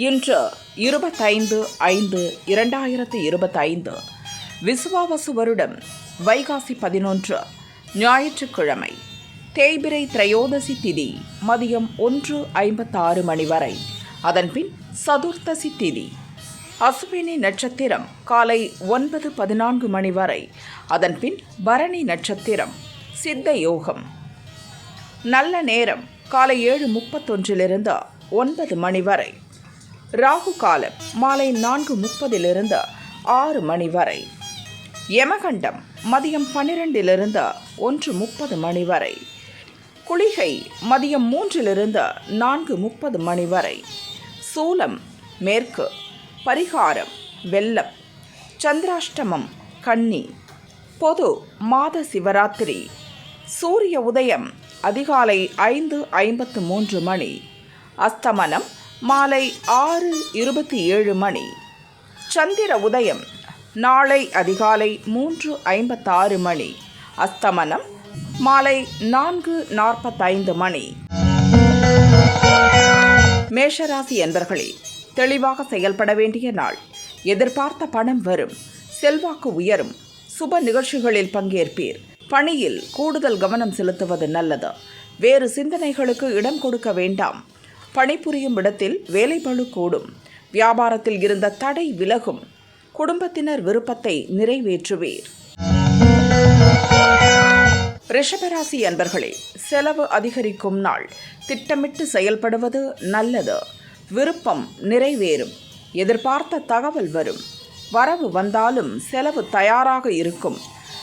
இன்று இருபத்தைந்து ஐந்து இரண்டாயிரத்து இருபத்தைந்து விசுவாவசு வருடம் வைகாசி பதினொன்று ஞாயிற்றுக்கிழமை தேய்பிரை திரையோதசி திதி மதியம் ஒன்று ஐம்பத்தாறு மணி வரை. அதன்பின் சதுர்த்தசி திதி. அசுவினி நட்சத்திரம் காலை ஒன்பது பதினான்கு மணி வரை. அதன்பின் பரணி நட்சத்திரம் சித்த யோகம் நல்ல நேரம் காலை ஏழு முப்பத்தொன்றிலிருந்து ஒன்பது மணி வரை. ராகு காலம் மாலை நான்கு முப்பதிலிருந்து ஆறு மணி வரை. யமகண்டம் மதியம் பன்னிரெண்டிலிருந்து ஒன்று முப்பது மணி வரை. குளிகை மதியம் மூன்றிலிருந்து நான்கு முப்பது மணி வரை. சூலம் மேற்கு பரிகாரம் வெள்ளம் சந்திராஷ்டமம் கன்னி பொது மாத சிவராத்திரி சூரிய உதயம் அதிகாலை ஐந்து ஐம்பத்து மூன்று மணி. அஸ்தமனம் மாலை ஆறு இருபத்தி ஏழு மணி. சந்திர உதயம் நாளை அதிகாலை மூன்று ஐம்பத்தாறு மணி. அஸ்தமனம் மாலை நான்கு நாற்பத்தைந்து மணி. மேஷராசி என்பர்களே தெளிவாக செயல்பட வேண்டிய நாள். எதிர்பார்த்த பணம் வரும் செல்வாக்கு உயரும் சுப நிகழ்ச்சிகளில் பங்கேற்பீர். பணியில் கூடுதல் கவனம் செலுத்துவது நல்லது. வேறு சிந்தனைகளுக்கு இடம் கொடுக்க வேண்டாம். பணிபுரியும் இடத்தில் வேலைபழு கூடும். வியாபாரத்தில் இருந்த தடை விலகும். குடும்பத்தினர் விருப்பத்தை நிறைவேற்றுவீர். ரிஷபராசி அன்பர்களே செலவு அதிகரிக்கும் நாள். திட்டமிட்டு செயல்படுவது நல்லது. விருப்பம் நிறைவேறும். எதிர்பார்த்த தகவல் வரும். வரவு வந்தாலும் செலவு தயாராக இருக்கும்.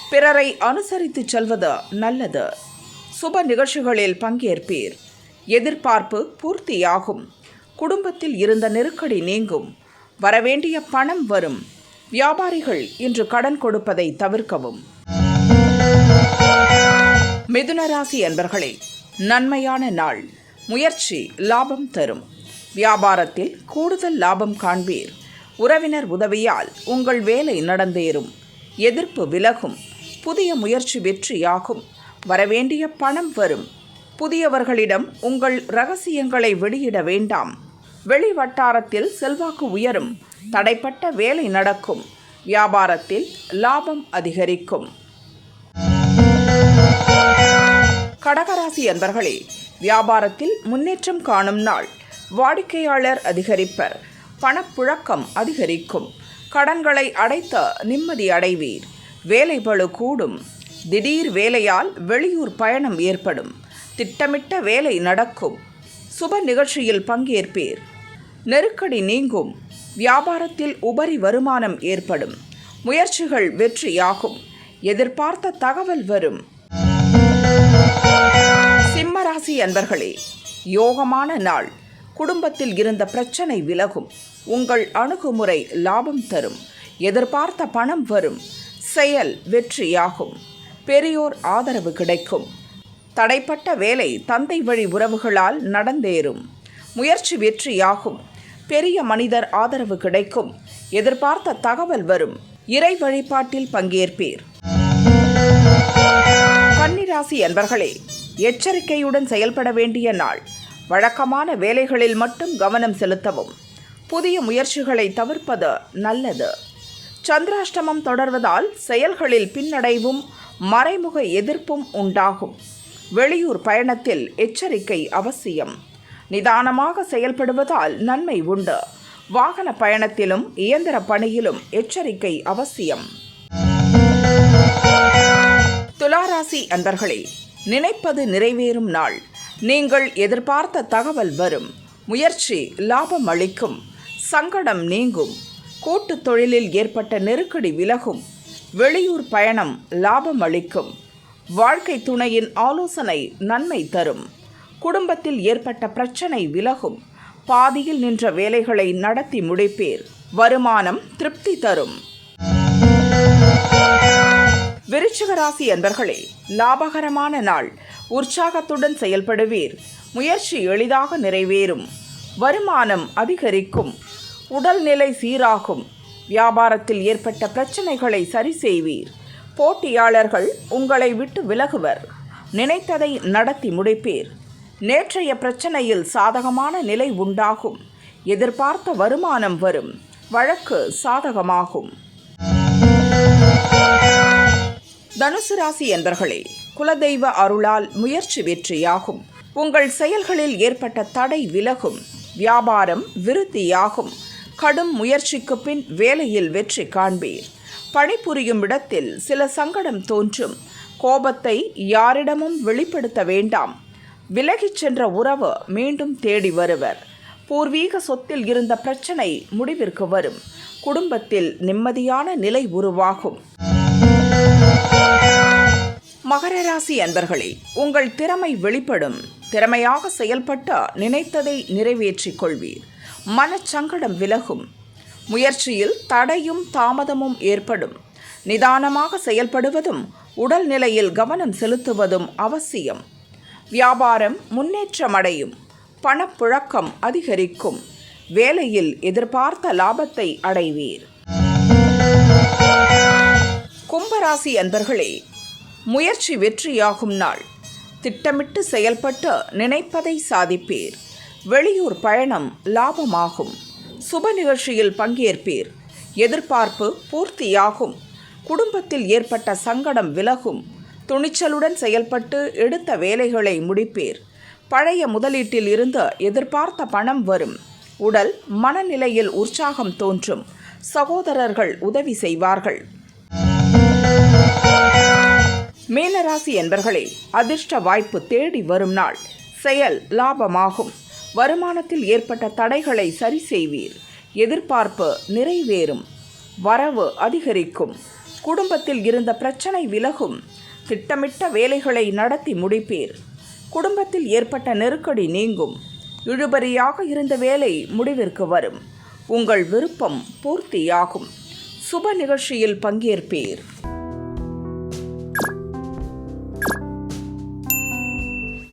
பிறரை அனுசரித்து செல்வது நல்லது. சுப நிகழ்ச்சிகளில் பங்கேற்பீர். எதிர்பார்ப்பு பூர்த்தியாகும். குடும்பத்தில் இருந்த நெருக்கடி நீங்கும். வரவேண்டிய பணம் வரும். வியாபாரிகள் இன்று கடன் கொடுப்பதை தவிர்க்கவும். மிதுன ராசி அன்பர்களே நன்மையான நாள். முயற்சி லாபம் தரும். வியாபாரத்தில் கூடுதல் லாபம் காண்பீர். உறவினர் உதவியால் உங்கள் வேலை நடந்தேறும். எதிர்ப்பு விலகும். புதிய முயற்சி வெற்றியாகும். வரவேண்டிய பணம் வரும். புதியவர்களிடம் உங்கள் ரகசியங்களை வெளியிட வேண்டாம். வெளி வட்டாரத்தில் செல்வாக்கு உயரும். தடைப்பட்ட வேலை நடக்கும். வியாபாரத்தில் லாபம் அதிகரிக்கும். கடகராசி அன்பர்களே வியாபாரத்தில் முன்னேற்றம் காணும் நாள். வாடிக்கையாளர் அதிகரிப்பர். பணப்புழக்கம் அதிகரிக்கும். கடன்களை அடைத்த நிம்மதி அடைவீர். வேலை பளு கூடும். திடீர் வேலையால் வெளியூர் பயணம் ஏற்படும். திட்டமிட்ட வேலை நடக்கும். சுப நிகழ்ச்சியில் பங்கேற்பீர். நெருக்கடி நீங்கும். வியாபாரத்தில் உபரி வருமானம் ஏற்படும். முயற்சிகள் வெற்றியாகும். எதிர்பார்த்த தகவல் வரும். சிம்மராசி அன்பர்களே யோகமான நாள். குடும்பத்தில் இருந்த பிரச்சனை விலகும். உங்கள் அணுகுமுறை லாபம் தரும். எதிர்பார்த்த பணம் வரும். செயல் வெற்றியாகும். பெரியோர் ஆதரவு கிடைக்கும். தடைப்பட்ட வேலை தந்தை வழி உறவுகளால் நடந்தேறும். முயற்சி வெற்றியாகும். பெரிய மனிதர் ஆதரவு கிடைக்கும். எதிர்பார்த்த தகவல் வரும். இறை வழிபாட்டில் பங்கேற்பீர். கன்னிராசி அன்பர்களே எச்சரிக்கையுடன் செயல்பட வேண்டிய நாள். வழக்கமான வேலைகளில் மட்டும் கவனம் செலுத்தவும். புதிய முயற்சிகளை தவிர்ப்பது நல்லது. சந்திராஷ்டமம் தொடர்வதால் செயல்களில் பின்னடைவும் மறைமுக எதிர்ப்பும் உண்டாகும். வெளியூர் பயணத்தில் எச்சரிக்கை அவசியம். நிதானமாக செயல்படுவதால் நன்மை உண்டு. வாகன பயணத்திலும் இயந்திர பணியிலும் எச்சரிக்கை அவசியம். துளாராசி அன்பர்களே நினைப்பது நிறைவேறும் நாள். நீங்கள் எதிர்பார்த்த தகவல் வரும். முயற்சி லாபம் அளிக்கும். சங்கடம் நீங்கும். கூட்டுத் தொழிலில் ஏற்பட்ட நெருக்கடி விலகும். வெளியூர் பயணம் லாபம் அளிக்கும். வாழ்க்கை துணையின் ஆலோசனை நன்மை தரும். குடும்பத்தில் ஏற்பட்ட பிரச்சனை விலகும். பாதியில் நின்ற வேலைகளை நடத்தி முடிப்பீர். வருமானம் திருப்தி தரும். விருச்சிகராசி என்பர்களே அன்பர்களே லாபகரமான நாள். உற்சாகத்துடன் செயல்படுவீர். முயற்சி எளிதாக நிறைவேறும். வருமானம் அதிகரிக்கும். உடல்நிலை சீராகும். வியாபாரத்தில் ஏற்பட்ட பிரச்சனைகளை சரி செய்வீர். போட்டியாளர்கள் உங்களை விட்டு விலகுவர். நினைத்ததை நடத்தி முடிப்பீர். நேற்றைய பிரச்சனையில் சாதகமான நிலை உண்டாகும். எதிர்பார்த்த வருமானம் வரும். வழக்கு சாதகமாகும். தனுசு ராசி என்பர்களே குலதெய்வ அருளால் முயற்சி வெற்றியாகும். உங்கள் செயல்களில் ஏற்பட்ட தடை விலகும். வியாபாரம் விருத்தியாகும். கடும் முயற்சிக்கு பின் வேலையில் வெற்றி காண்பீர். பணிபுரியும் இடத்தில் சில சங்கடம் தோன்றும். கோபத்தை யாரிடமும் வெளிப்படுத்த வேண்டாம். விலகிச் சென்ற உறவு மீண்டும் தேடி வருவர். பூர்வீக சொத்தில் இருந்த பிரச்சனை முடிவிற்கு வரும். குடும்பத்தில் நிம்மதியான நிலை உருவாகும். மகர ராசி அன்பர்களே உங்கள் திறமை வெளிப்படும். திறமையாக செயல்பட்டு நினைத்ததை நிறைவேற்றிக் கொள்வீர். மனச்சங்கடம் விலகும். முயற்சியில் தடையும் தாமதமும் ஏற்படும். நிதானமாக செயல்படுவதும் உடல் நிலையில் கவனம் செலுத்துவதும் அவசியம். வியாபாரம் முன்னேற்றமடையும். பணப்புழக்கம் அதிகரிக்கும். வேலையில் எதிர்பார்த்த லாபத்தை அடைவீர். கும்பராசி அன்பர்களே முயற்சி வெற்றியாகும் நாள். திட்டமிட்டு செயல்பட்டு நினைப்பதை சாதிப்பீர். வெளியூர் பயணம் லாபமாகும். சுப நிகழ்ச்சியில் பங்கேற்பீர். எதிர்பார்ப்பு பூர்த்தியாகும். குடும்பத்தில் ஏற்பட்ட சங்கடம் விலகும். துணிச்சலுடன் செயல்பட்டு எடுத்த வேலைகளை முடிப்பீர். பழைய முதலீட்டில் இருந்து எதிர்பார்த்த பணம் வரும். உடல் மனநிலையில் உற்சாகம் தோன்றும். சகோதரர்கள் உதவி செய்வார்கள். மீனராசி என்பர்களே அதிர்ஷ்ட வாய்ப்பு தேடி வரும் நாள். செயல் லாபமாகும். வருமானத்தில் ஏற்பட்ட தடைகளை சரி செய்வீர். எதிர்பார்ப்பு நிறைவேறும். வரவு அதிகரிக்கும். குடும்பத்தில் இருந்த பிரச்சனை விலகும். திட்டமிட்ட வேலைகளை நடத்தி முடிப்பீர். குடும்பத்தில் ஏற்பட்ட நெருக்கடி நீங்கும். இழுபறியாக இருந்த வேலை முடிவிற்கு வரும். உங்கள் விருப்பம் பூர்த்தியாகும். சுப நிகழ்ச்சியில் பங்கேற்பீர்.